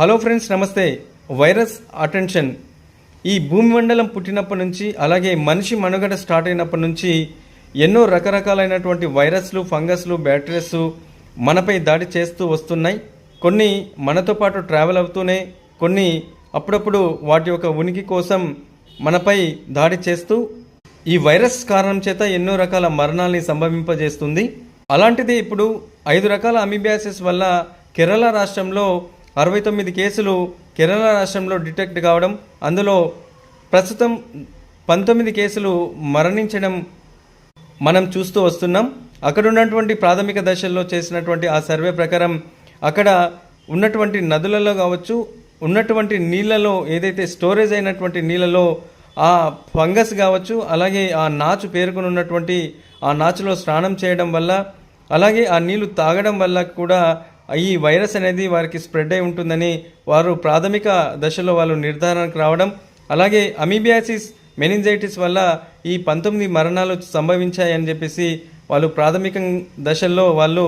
Hello friends నమస్తే. Virus attention ఈ భూమి మండలం పుట్టినప్పటి నుంచి అలాగే మనిషి మనుగడ స్టార్ట్ అయినప్పటి నుంచి ఎన్నో రకరకాలైనటువంటి వైరస్లు ఫంగస్లు బ్యాక్టీరియాస్ మనపై దాడి చేస్తూ వస్తున్నాయి. కొన్ని మనతో పాటు ట్రావెల్ అవుతూనే కొన్ని అప్పుడప్పుడు వాటి యొక్క ఉనికి కోసం మనపై దాడి చేస్తూ ఈ వైరస్ కారణం చేత ఎన్నో రకాల మరణాల్ని సంభవింపజేస్తుంది. అలాంటిది ఇప్పుడు ఐదు రకాల అమీబియాసిస్ వల్ల కేరళ రాష్ట్రంలో అరవై తొమ్మిది కేసులు కేరళ రాష్ట్రంలో డిటెక్ట్ కావడం అందులో ప్రస్తుతం పంతొమ్మిది కేసులు మరణించడం మనం చూస్తూ వస్తున్నాం. అక్కడ ఉన్నటువంటి ప్రాథమిక దశల్లో చేసినటువంటి ఆ సర్వే ప్రకారం అక్కడ ఉన్నటువంటి నదులలో కావచ్చు ఉన్నటువంటి నీళ్ళలో ఏదైతే స్టోరేజ్ అయినటువంటి నీళ్ళలో ఆ ఫంగస్ కావచ్చు అలాగే ఆ నాచు పేరుకుని ఉన్నటువంటి ఆ నాచులో స్నానం చేయడం వల్ల అలాగే ఆ నీళ్ళు తాగడం వల్ల కూడా ఈ వైరస్ అనేది వారికి స్ప్రెడ్ అయి ఉంటుందని వారు ప్రాథమిక దశలో వాళ్ళు నిర్ధారణకు రావడం అలాగే అమీబియాసిస్ మెనింజైటిస్ వల్ల ఈ పంతొమ్మిది మరణాలు సంభవించాయని చెప్పేసి వాళ్ళు ప్రాథమిక దశల్లో వాళ్ళు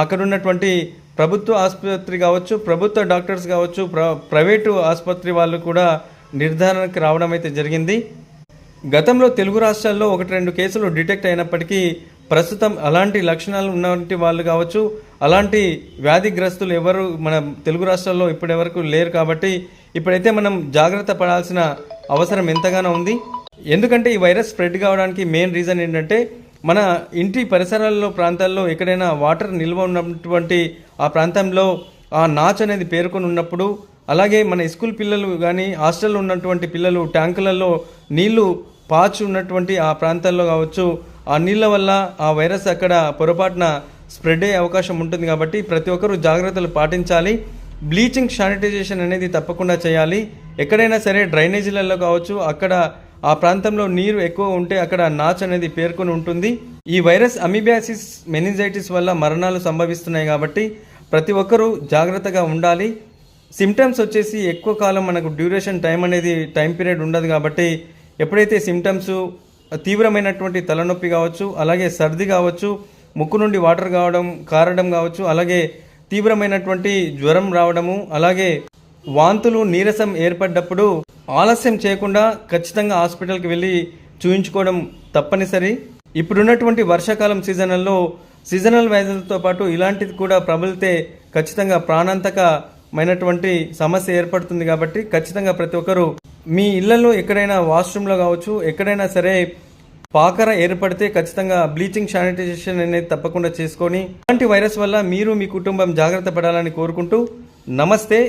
అక్కడున్నటువంటి ప్రభుత్వ ఆసుపత్రి కావచ్చు ప్రభుత్వ డాక్టర్స్ కావచ్చు ప్ర ప్రైవేటు ఆసుపత్రి వాళ్ళు కూడా నిర్ధారణకు రావడం అయితే జరిగింది. గతంలో తెలుగు రాష్ట్రాల్లో ఒకటి రెండు కేసులు డిటెక్ట్ అయినప్పటికీ ప్రస్తుతం అలాంటి లక్షణాలు ఉన్నటువంటి వాళ్ళు కావచ్చు అలాంటి వ్యాధిగ్రస్తులు ఎవరు మన తెలుగు రాష్ట్రాల్లో ఇప్పటివరకు లేరు కాబట్టి ఇప్పుడైతే మనం జాగ్రత్త పడాల్సిన అవసరం ఎంతగానో ఉంది. ఎందుకంటే ఈ వైరస్ స్ప్రెడ్ కావడానికి మెయిన్ రీజన్ ఏంటంటే మన ఇంటి పరిసరాల్లో ప్రాంతాల్లో ఎక్కడైనా వాటర్ నిల్వ ఉన్నటువంటి ఆ ప్రాంతంలో ఆ నాచ్ అనేది పేర్కొని ఉన్నప్పుడు అలాగే మన స్కూల్ పిల్లలు కానీ హాస్టల్లో ఉన్నటువంటి పిల్లలు ట్యాంకులలో నీళ్ళు పాచి ఉన్నటువంటి ఆ ప్రాంతాల్లో కావచ్చు ఆ నీళ్ళ వల్ల ఆ వైరస్ అక్కడ పొరపాటున స్ప్రెడ్ అయ్యే అవకాశం ఉంటుంది కాబట్టి ప్రతి ఒక్కరూ జాగ్రత్తలు పాటించాలి. బ్లీచింగ్ శానిటైజేషన్ అనేది తప్పకుండా చేయాలి. ఎక్కడైనా సరే డ్రైనేజీలలో కావచ్చు అక్కడ ఆ ప్రాంతంలో నీరు ఎక్కువ ఉంటే అక్కడ నాచ్ అనేది పేర్కొని ఉంటుంది. ఈ వైరస్ అమీబియాసిస్ మెనింజైటిస్ వల్ల మరణాలు సంభవిస్తున్నాయి కాబట్టి ప్రతి ఒక్కరూ జాగ్రత్తగా ఉండాలి. సిమ్టమ్స్ వచ్చేసి ఎక్కువ కాలం మనకు డ్యూరేషన్ టైం అనేది టైం పీరియడ్ ఉండదు కాబట్టి ఎప్పుడైతే సిమ్టమ్స్ తీవ్రమైనటువంటి తలనొప్పి కావచ్చు అలాగే సర్ది కావచ్చు ముక్కు నుండి వాటర్ కావడం కారడం కావచ్చు అలాగే తీవ్రమైనటువంటి జ్వరం రావడము అలాగే వాంతులు నీరసం ఏర్పడ్డప్పుడు ఆలస్యం చేయకుండా ఖచ్చితంగా హాస్పిటల్కి వెళ్ళి చూయించుకోవడం తప్పనిసరి. ఇప్పుడున్నటువంటి వర్షాకాలం సీజనల్లో సీజనల్ వ్యాధులతో పాటు ఇలాంటిది కూడా ప్రబలితే ఖచ్చితంగా ప్రాణాంతకమైనటువంటి సమస్య ఏర్పడుతుంది కాబట్టి ఖచ్చితంగా ప్రతి ఒక్కరూ మీ ఇళ్ళలో ఎక్కడైనా వాష్రూమ్లో కావచ్చు ఎక్కడైనా సరే పాకర ఏర్పడితే ఖచ్చితంగా బ్లీచింగ్ శానిటైజేషన్ అనేది తప్పకుండా చేసుకొని ఇలాంటి వైరస్ వల్ల మీరు మీ కుటుంబం జాగ్రత్త పడాలని కోరుకుంటూ నమస్తే